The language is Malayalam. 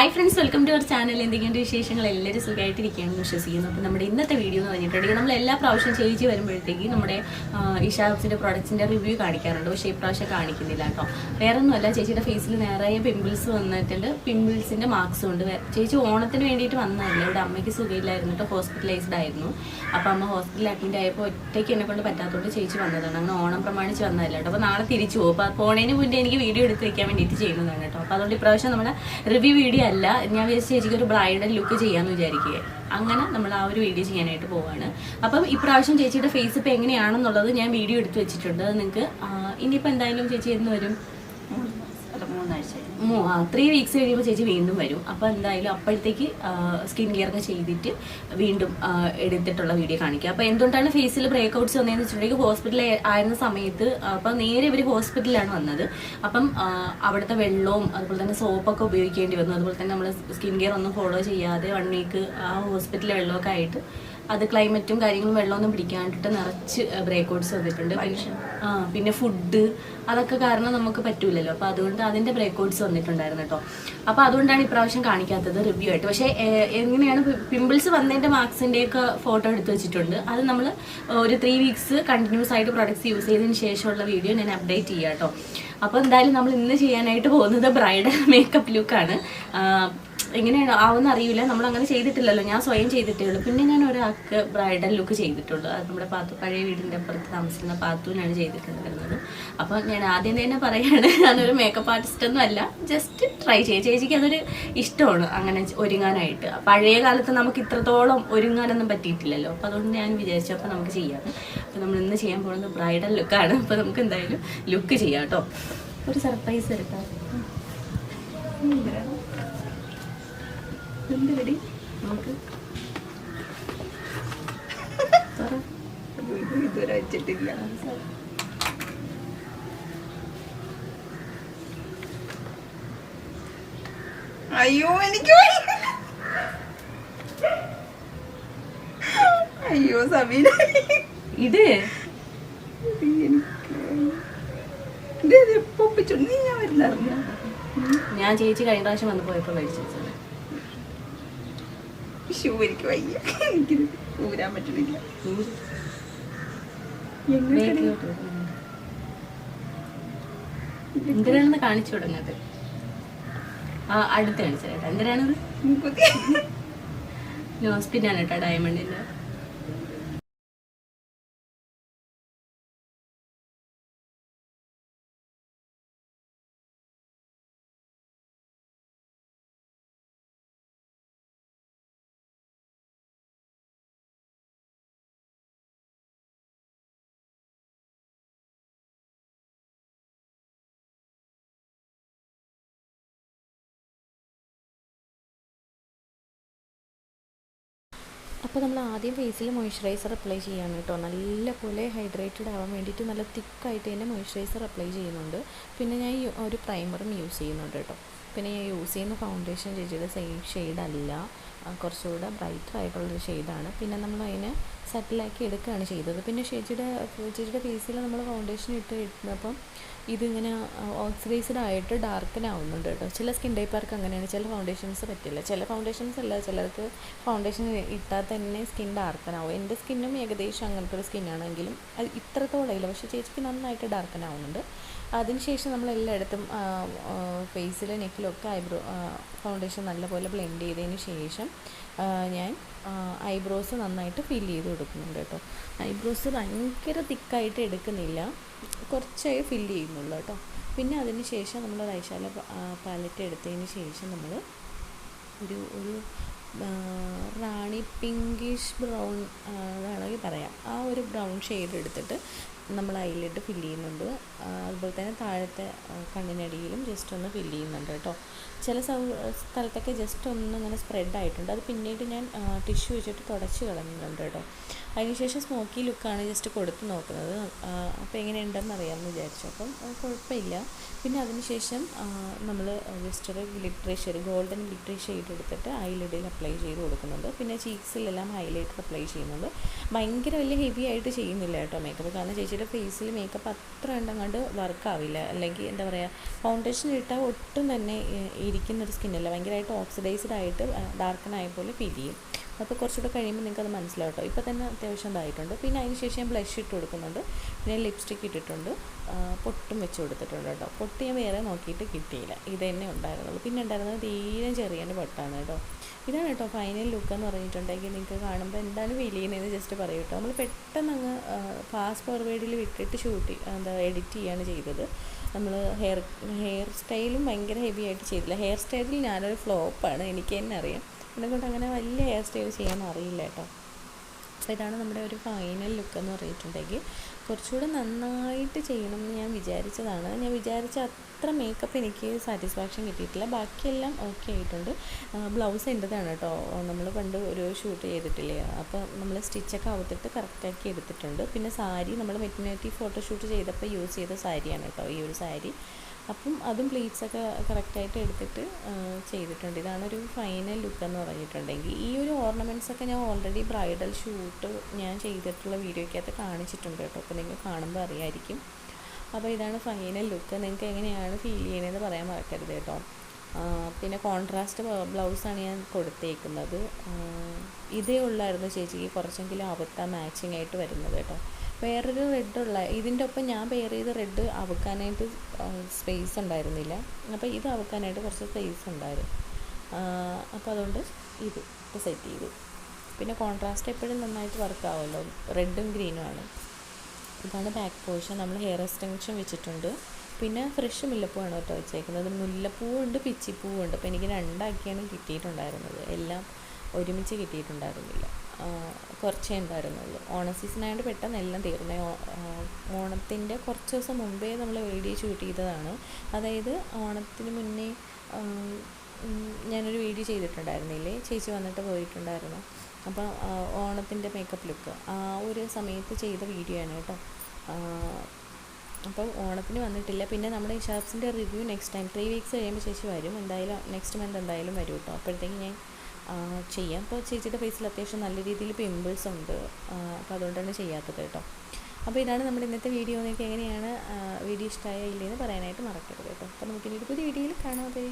Hi friends welcome to our channel എന്തെങ്കിലും വിശേഷങ്ങൾ? എല്ലാവരും സുഖമായിട്ടിരിക്കുകയാണെന്ന് വിശ്വസിക്കുന്നു അപ്പോൾ നമ്മുടെ ഇന്നത്തെ വീഡിയോ എന്ന് പറഞ്ഞിട്ടുണ്ടെങ്കിൽ നമ്മൾ എല്ലാ പ്രാവശ്യം ചേച്ചി വരുമ്പോഴത്തേക്ക് നമ്മുടെ ഇഷാബ്സിന്റെ പ്രൊഡക്ട്സിന്റെ റിവ്യൂ കാണിക്കാറുണ്ട്. പക്ഷേ ഇപ്രാവശ്യം കാണിക്കുന്നില്ല കേട്ടോ. വേറെ ഒന്നുമല്ല ചേച്ചിയുടെ ഫേസിൽ നിറയെ പിമ്പിൾസ് വന്നിട്ടുണ്ട്. പിമ്പിൾസിന്റെ മാർക്സും ഉണ്ട്. ചേച്ചി ഓണത്തിന് വേണ്ടിയിട്ട് വന്നതല്ല? ഇവിടെ അമ്മയ്ക്ക് സുഖമില്ലായിരുന്നു കേട്ടോ. ഹോസ്പിറ്റലൈസ്ഡ് ആയിരുന്നു. അപ്പോൾ അമ്മ ഹോസ്പിറ്റലിൽ അഡ്മിറ്റ് ആയപ്പോൾ ഒറ്റയ്ക്ക് എന്നെ കൊണ്ട് പറ്റാത്തതുകൊണ്ട് ചേച്ചി വന്നതാണ്. അങ്ങനെ ഓണം പ്രമാണിച്ച് വന്നതല്ല കേട്ടോ. അപ്പോൾ നാളെ തിരിച്ചു പോകും അപ്പോൾ പോണേന് മുന്നേ എനിക്ക് വീഡിയോ എടുത്ത് വയ്ക്കാൻ വേണ്ടിയിട്ട് ചെയ്യുന്നതാണ് കേട്ടോ. അപ്പോൾ അതുകൊണ്ട് ഇപ്രാവശ്യം നമ്മുടെ റിവ്യൂ വീഡിയോ അല്ല ഞാൻ വിചാരിച്ച ചേച്ചിക്ക് ഒരു ബ്രൈഡൽ ലുക്ക് ചെയ്യാന്ന് വിചാരിക്കുക അങ്ങനെ നമ്മൾ ആ ഒരു വീഡിയോ ചെയ്യാനായിട്ട് പോവാണ്. അപ്പം ഇപ്രാവശ്യം ചേച്ചിയുടെ ഫേസ് ഇപ്പോൾ എങ്ങനെയാണെന്നുള്ളത് ഞാൻ വീഡിയോ എടുത്ത് വെച്ചിട്ടുണ്ട്. അത് നിങ്ങൾക്ക് ഇനിയിപ്പോൾ എന്തായാലും ചേച്ചി എന്ന് വരും? മൂന്നാഴ്ച ത്രീ വീക്സ് കഴിയുമ്പോൾ ചേച്ചി വീണ്ടും വരും. അപ്പോൾ എന്തായാലും അപ്പോഴത്തേക്ക് സ്കിൻ കെയർ ഒക്കെ ചെയ്തിട്ട് വീണ്ടും എടുത്തിട്ടുള്ള വീഡിയോ കാണിക്കുക അപ്പോൾ എന്തുകൊണ്ടാണ് ഫേസിൽ ബ്രേക്ക് ഔട്ട്സ് വന്നതെന്ന് വെച്ചിട്ടുണ്ടെങ്കിൽ ഹോസ്പിറ്റലിൽ ആയിരുന്ന സമയത്ത് അപ്പോൾ നേരെ ഇവർ ഹോസ്പിറ്റലിലാണ് വന്നത്. അപ്പം അവിടുത്തെ വെള്ളവും അതുപോലെ തന്നെ സോപ്പൊക്കെ ഉപയോഗിക്കേണ്ടി വന്നു. അതുപോലെ തന്നെ നമ്മൾ സ്കിൻ കെയർ ഒന്നും ഫോളോ ചെയ്യാതെ വൺ വീക്ക് ആ ഹോസ്പിറ്റലിലെ വെള്ളമൊക്കെ ആയിട്ട് അത് ക്ലൈമറ്റും കാര്യങ്ങളും വെള്ളമൊന്നും പിടിക്കാണ്ടിട്ട് നിറച്ച് ബ്രേക്ക് ഔട്ട്സ് വന്നിട്ടുണ്ട്. ആ പിന്നെ ഫുഡ് അതൊക്കെ കാരണം നമുക്ക് പറ്റൂലല്ലോ. അപ്പോൾ അതുകൊണ്ട് അതിന്റെ ബ്രേക്ക് ഔട്ട്സ് വന്നിട്ടുണ്ടായിരുന്നു കേട്ടോ അപ്പോൾ അതുകൊണ്ടാണ് ഇപ്രാവശ്യം കാണിക്കാത്തത് റിവ്യൂ ആയിട്ട്. പക്ഷേ എങ്ങനെയാണ് പിമ്പിൾസ് വന്നതിന്റെ മാർക്സിന്റെ ഒക്കെ ഫോട്ടോ എടുത്തു വെച്ചിട്ടുണ്ട്. അത് നമ്മൾ ഒരു ത്രീ വീക്സ് കണ്ടിന്യൂസ് ആയിട്ട് പ്രൊഡക്ട്സ് യൂസ് ചെയ്തതിന് ശേഷമുള്ള വീഡിയോ ഞാൻ അപ്ഡേറ്റ് ചെയ്യാം കേട്ടോ അപ്പോൾ എന്തായാലും നമ്മൾ ഇന്ന് ചെയ്യാനായിട്ട് പോകുന്നത് ബ്രൈഡൽ മേക്കപ്പ് ലുക്കാണ് എങ്ങനെയാണ് ആവുന്ന അറിയില്ല. നമ്മൾ അങ്ങനെ ചെയ്തിട്ടില്ലല്ലോ. ഞാൻ സ്വയം ചെയ്തിട്ടേ ഉള്ളൂ. പിന്നെ ഞാൻ ഒരാൾക്ക് ബ്രൈഡൽ ലുക്ക് ചെയ്തിട്ടുള്ളൂ. അത് നമ്മുടെ പാത്തു പഴയ വീടിന്റെ അപ്പുറത്ത് താമസിക്കുന്ന പാത്തുവിനാണ് ചെയ്തിട്ടുണ്ടായിരുന്നത് അപ്പോൾ ഞാൻ ആദ്യം തന്നെ പറയുകയാണ് ഞാനൊരു മേക്കപ്പ് ആർട്ടിസ്റ്റ് ഒന്നും അല്ല. ജസ്റ്റ് ട്രൈ ചെയ്യും. ചേച്ചിക്ക് അതൊരു ഇഷ്ടമാണ് അങ്ങനെ ഒരുങ്ങാനായിട്ട്. പഴയ കാലത്ത് നമുക്ക് ഇത്രത്തോളം ഒരുങ്ങാനൊന്നും പറ്റിയിട്ടില്ലല്ലോ. അപ്പോൾ അതുകൊണ്ട് ഞാൻ വിചാരിച്ചു അപ്പോൾ നമുക്ക് ചെയ്യാം. അപ്പോൾ നമ്മൾ ഇന്ന് ചെയ്യാൻ പോകുന്നത് ബ്രൈഡൽ ലുക്കാണ് അപ്പോൾ നമുക്ക് എന്തായാലും ലുക്ക് ചെയ്യാം കേട്ടോ. ഒരു സർപ്രൈസ് എടുക്കാം എന്ത് റെഡി നമുക്ക് തുറ. ഇതുവരെ വെച്ചിട്ടില്ല. അയ്യോ എനിക്ക് അയ്യോ സമീന. ഇത്? പൊപ്പിച്ചു? നീ ഞാൻ വരുന്നറിഞ്ഞ? ഞാൻ ചേച്ചി കഴിഞ്ഞ പ്രാവശ്യം വന്ന് പോയപ്പോൾ കഴിച്ചു ഷൂ എനിക്ക് വയ്യ എനിക്ക് ഊരാൻ പറ്റുന്നില്ല എന്തിനാണെന്ന് കാണിച്ചു തുടങ്ങത് ആ അടുത്ത് കാണിച്ചു കേട്ടോ. എന്തിനാണത്? ലോസ് ആണ് കേട്ടോ ഡയമണ്ടിന്റെ അപ്പോൾ നമ്മൾ ആദ്യം ഫേസിൽ മോയ്സ്ചറൈസർ അപ്ലൈ ചെയ്യാണ് കേട്ടോ. നല്ലപോലെ ഹൈഡ്രേറ്റഡ് ആവാൻ വേണ്ടിയിട്ട് നല്ല തിക്കായിട്ട് തന്നെ മോയ്സ്ചറൈസർ അപ്ലൈ ചെയ്യുന്നുണ്ട്. പിന്നെ ഞാൻ ഒരു പ്രൈമറും യൂസ് ചെയ്യുന്നുണ്ട് കേട്ടോ. പിന്നെ ഞാൻ യൂസ് ചെയ്യുന്ന ഫൗണ്ടേഷൻ ചേച്ചിയുടെ സെയിം ഷെയ്ഡല്ല കുറച്ചുകൂടെ ബ്രൈറ്റർ ആയിട്ടുള്ളൊരു ഷെയ്ഡാണ് പിന്നെ നമ്മൾ അതിനെ സെറ്റിലാക്കി എടുക്കുകയാണ് ചെയ്തത്. പിന്നെ ചേച്ചിയുടെ ചേച്ചിയുടെ ഫേസിൽ നമ്മൾ ഫൗണ്ടേഷൻ ഇട്ട് ഇടുന്നപ്പം ഇതിങ്ങനെ ഓക്സിഡൈസ്ഡ് ആയിട്ട് ഡാർക്കൻ ആവുന്നുണ്ട് കേട്ടോ. ചില സ്കിൻ ടൈപ്പുകാർക്ക് അങ്ങനെയാണ്. ചില ഫൗണ്ടേഷൻസ് പറ്റില്ല. ചില ഫൗണ്ടേഷൻസ് അല്ല. ചിലർക്ക് ഫൗണ്ടേഷൻ ഇട്ടാൽ തന്നെ സ്കിൻ ഡാർക്കൻ ആവും. എന്റെ സ്കിന്നും ഏകദേശം അങ്ങനത്തെ ഒരു സ്കിന്നാണെങ്കിലും അത് ഇത്രത്തോളം ഇല്ല പക്ഷേ ചേച്ചിക്ക് നന്നായിട്ട് ഡാർക്കൻ ആവുന്നുണ്ട്. അതിനുശേഷം നമ്മൾ എല്ലായിടത്തും ഫേസിൽ നെക്കിലൊക്കെ ഐബ്രോ ഫൗണ്ടേഷൻ നല്ലപോലെ ബ്ലെൻഡ് ചെയ്തതിന് ശേഷം ഞാൻ ഐബ്രോസ് നന്നായിട്ട് ഫിൽ ചെയ്ത് കൊടുക്കുന്നുണ്ട് കേട്ടോ. ഐബ്രോസ് ഭയങ്കര തിക്കായിട്ട് എടുക്കുന്നില്ല. കുറച്ചേ ഫില്ല് ചെയ്യുന്നുള്ളൂ കേട്ടോ. പിന്നെ അതിന് ശേഷം നമ്മൾ റൈശാല പാലറ്റ് എടുത്തതിന് ശേഷം നമ്മൾ ഒരു ഒരു റാണി പിങ്കിഷ് ബ്രൗൺ വേണമെങ്കിൽ പറയാം. ആ ഒരു ബ്രൗൺ ഷെയ്ഡ് എടുത്തിട്ട് നമ്മൾ അതിലിട്ട് ഫില്ല് ചെയ്യുന്നുണ്ട്. അതുപോലെ തന്നെ താഴത്തെ കണ്ണിനടിയിലും ജസ്റ്റ് ഒന്ന് ഫില്ല് ചെയ്യുന്നുണ്ട് കേട്ടോ. ചില സ്ഥലത്തൊക്കെ ജസ്റ്റ് ഒന്ന് ഇങ്ങനെ സ്പ്രെഡ് ആയിട്ടുണ്ട്. അത് പിന്നീട് ഞാൻ ടിഷ്യൂ വെച്ചിട്ട് തുടച്ച് കളഞ്ഞിട്ടുണ്ട് കേട്ടോ. അതിനുശേഷം സ്മോക്കി ലുക്കാണ് ജസ്റ്റ് കൊടുത്ത് നോക്കുന്നത്. അപ്പോൾ എങ്ങനെയുണ്ടെന്ന് അറിയാമെന്ന് വിചാരിച്ചു. അപ്പം കുഴപ്പമില്ല. പിന്നെ അതിനുശേഷം നമ്മൾ ജസ്റ്റ് ഒരു glittery shade golden glittery shade എടുത്തിട്ട് ഐലിഡിൽ അപ്ലൈ ചെയ്ത് കൊടുക്കുന്നുണ്ട്. പിന്നെ ചീക്സിലെല്ലാം ഹൈലൈറ്റർ അപ്ലൈ ചെയ്യുന്നുണ്ട്. ഭയങ്കര വലിയ ഹെവി ആയിട്ട് ചെയ്യുന്നില്ല കേട്ടോ മേക്കപ്പ് കാരണം ചേച്ചിയുടെ ഫേസിൽ മേക്കപ്പ് അത്ര ഉണ്ടങ്ങാണ്ട് വർക്കാവില്ല അല്ലെങ്കിൽ എന്താ പറയുക ഫൗണ്ടേഷൻ ഇട്ടാൽ ഒട്ടും തന്നെ ഇരിക്കുന്നൊരു സ്കിന്നല്ല ഭയങ്കരമായിട്ട് ഓക്സിഡൈസ്ഡ് ആയിട്ട് ഡാർക്കനായ പോലെ ഫീൽ ചെയ്യും. അപ്പോൾ കുറച്ചുകൂടെ കഴിയുമ്പോൾ നിങ്ങൾക്ക് അത് മനസ്സിലാവും കേട്ടോ. ഇപ്പോൾ തന്നെ അത്യാവശ്യം ഇതായിട്ടുണ്ട്. പിന്നെ അതിന് ശേഷം ഞാൻ ബ്ലഷ് ഇട്ട് കൊടുക്കുന്നുണ്ട്. പിന്നെ ലിപ്സ്റ്റിക്ക് ഇട്ടിട്ടുണ്ട്. പൊട്ടും വെച്ച് കൊടുത്തിട്ടുണ്ട് കേട്ടോ. പൊട്ട് ഞാൻ വേറെ നോക്കിയിട്ട് കിട്ടിയില്ല. ഇത് തന്നെ ഉണ്ടായിരുന്നുള്ളൂ. പിന്നെ ഉണ്ടായിരുന്നത് തീരെ ചെറിയ പൊട്ടാണ് കേട്ടോ. ഇതാണ് കേട്ടോ ഫൈനൽ ലുക്ക് എന്ന് പറഞ്ഞിട്ടുണ്ടെങ്കിൽ നിങ്ങൾക്ക് കാണുമ്പോൾ എന്താണ് ഫീൽ ചെയ്യുന്നതെന്ന് ജസ്റ്റ് പറയൂ കേട്ടോ. നമ്മൾ പെട്ടെന്ന് അങ്ങ് ഫാസ്റ്റ് ഫോർവേഡിൽ വിട്ടിട്ട് ഷൂട്ട് എന്താ എഡിറ്റ് ചെയ്യാണ് ചെയ്തത്. നമ്മൾ ഹെയർ ഹെയർ സ്റ്റൈലും ഭയങ്കര ഹെവി ആയിട്ട് ചെയ്തില്ല. ഹെയർ സ്റ്റൈലിൽ ഞാനൊരു ഫ്ലോപ്പാണ് എനിക്ക് തന്നെ അറിയാം. എന്നെക്കൊണ്ട് അങ്ങനെ വലിയ ഹെയർ സ്റ്റൈൽ ചെയ്യാൻ അറിയില്ല കേട്ടോ. അപ്പോൾ ഇതാണ് നമ്മുടെ ഒരു ഫൈനൽ ലുക്ക് എന്ന് പറഞ്ഞിട്ടുണ്ടെങ്കിൽ കുറച്ചുകൂടെ നന്നായിട്ട് ചെയ്യണം എന്ന് ഞാൻ വിചാരിച്ചതാണ്. ഞാൻ വിചാരിച്ച അത്ര മേക്കപ്പ് എനിക്ക് സാറ്റിസ്ഫാക്ഷൻ കിട്ടിയിട്ടില്ല. ബാക്കിയെല്ലാം ഓക്കെ ആയിട്ടുണ്ട്. ബ്ലൗസ് എന്റെതാണ് കേട്ടോ. നമ്മൾ പണ്ട് ഒരു ഷൂട്ട് ചെയ്തിട്ടില്ലേ? അപ്പോൾ നമ്മൾ സ്റ്റിച്ചൊക്കെ അവത്തിട്ട് കറക്റ്റാക്കി എടുത്തിട്ടുണ്ട്. പിന്നെ സാരി നമ്മൾ മെറ്റിനേറ്റീവ് ഫോട്ടോഷൂട്ട് ചെയ്തപ്പോൾ യൂസ് ചെയ്ത സാരിയാണ് കേട്ടോ. ഈ ഒരു സാരി അപ്പം അതും പ്ലീറ്റ്സൊക്കെ കറക്റ്റായിട്ട് എടുത്തിട്ട് ചെയ്തിട്ടുണ്ട്. ഇതാണൊരു ഫൈനൽ ലുക്ക് എന്ന് പറഞ്ഞിട്ടുണ്ടെങ്കിൽ. ഈ ഒരു ഓർണമെന്റ്സൊക്കെ ഞാൻ ഓൾറെഡി ബ്രൈഡൽ ഷൂട്ട് ഞാൻ ചെയ്തിട്ടുള്ള വീഡിയോയ്ക്കകത്ത് കാണിച്ചിട്ടുണ്ട് കേട്ടോ. അപ്പോൾ നിങ്ങൾ കാണുമ്പോൾ അറിയായിരിക്കും. അപ്പോൾ ഇതാണ് ഫൈനൽ ലുക്ക് നിങ്ങൾക്ക് എങ്ങനെയാണ് ഫീൽ ചെയ്യണതെന്ന് പറയാൻ മറക്കരുത് കേട്ടോ. പിന്നെ കോൺട്രാസ്റ്റ് ബ്ലൗസാണ് ഞാൻ കൊടുത്തേക്കുന്നത്. ഇതേ ഉള്ളായിരുന്നു ചേച്ചിക്ക് കുറച്ചെങ്കിലും അവത്ത മാച്ചിങ് ആയിട്ട് വരുന്നത് കേട്ടോ. വേറൊരു റെഡുള്ള ഇതിന്റെ ഒപ്പം ഞാൻ പെയർ ചെയ്ത റെഡ് അവക്കാനായിട്ട് സ്പേസ് ഉണ്ടായിരുന്നില്ല. അപ്പോൾ ഇത് അവക്കാനായിട്ട് കുറച്ച് സ്പേസ് ഉണ്ടായിരുന്നു. അപ്പോൾ അതുകൊണ്ട് ഇത് സെറ്റ് ചെയ്തു. പിന്നെ കോൺട്രാസ്റ്റ് എപ്പോഴും നന്നായിട്ട് വർക്ക് ആവുമല്ലോ. റെഡും ഗ്രീനും ആണ്. ഇതാണ് ബാക്ക് പോർഷൻ നമ്മൾ ഹെയർ എക്സ്റ്റൻഷൻ വെച്ചിട്ടുണ്ട്. പിന്നെ ഫ്രഷ് മുല്ലപ്പൂവാണ് കേട്ടോ വെച്ചേക്കുന്നത്. മുല്ലപ്പൂവുണ്ട് പിച്ചിപ്പൂവുണ്ട് അപ്പോൾ എനിക്ക് രണ്ടാക്കിയാണ് കിട്ടിയിട്ടുണ്ടായിരുന്നത്. എല്ലാം ഒരുമിച്ച് കിട്ടിയിട്ടുണ്ടായിരുന്നില്ല. കുറച്ചേ ഉണ്ടായിരുന്നുള്ളൂ. ഓണ സീസൺ ആയതുകൊണ്ട് പെട്ടെന്ന് എല്ലാം തീർന്നു. ഓണത്തിന്റെ കുറച്ച് ദിവസം മുമ്പേ നമ്മൾ വീഡിയോ ഷൂട്ട് ചെയ്തതാണ്. അതായത് ഓണത്തിന് മുന്നേ ഞാനൊരു വീഡിയോ ചെയ്തിട്ടുണ്ടായിരുന്നില്ലേ? ചേച്ചി വന്നിട്ട് പോയിട്ടുണ്ടായിരുന്നു. അപ്പം ഓണത്തിന്റെ മേക്കപ്പ് ലുക്ക് ആ ഒരു സമയത്ത് ചെയ്ത വീഡിയോ ആണ് കേട്ടോ. അപ്പം ഓണത്തിന് വന്നിട്ടില്ല. പിന്നെ നമ്മുടെ ഷാപ്സിന്റെ review next time three weeks കഴിയുമ്പോൾ ചേച്ചി വരും. എന്തായാലും നെക്സ്റ്റ് മന്ത് എന്തായാലും വരും കേട്ടോ. അപ്പോഴത്തേക്ക് ഞാൻ ചെയ്യാം. അപ്പോൾ ചേച്ചിയുടെ ഫേസിൽ അത്യാവശ്യം നല്ല രീതിയിൽ പിമ്പിൾസ് ഉണ്ട്. അപ്പോൾ അതുകൊണ്ടാണ് ചെയ്യാത്തത് കേട്ടോ. അപ്പോൾ ഇതാണ് നമ്മുടെ ഇന്നത്തെ വീഡിയോ നിങ്ങൾക്ക് എങ്ങനെയാണ് വീഡിയോ ഇഷ്ടമായ ഇല്ലയെന്ന് പറയാനായിട്ട് മറക്കരുത് കേട്ടോ. അപ്പോൾ നമുക്കിനി ഒരു പുതിയ വീഡിയോയിൽ കാണാൻ ബൈ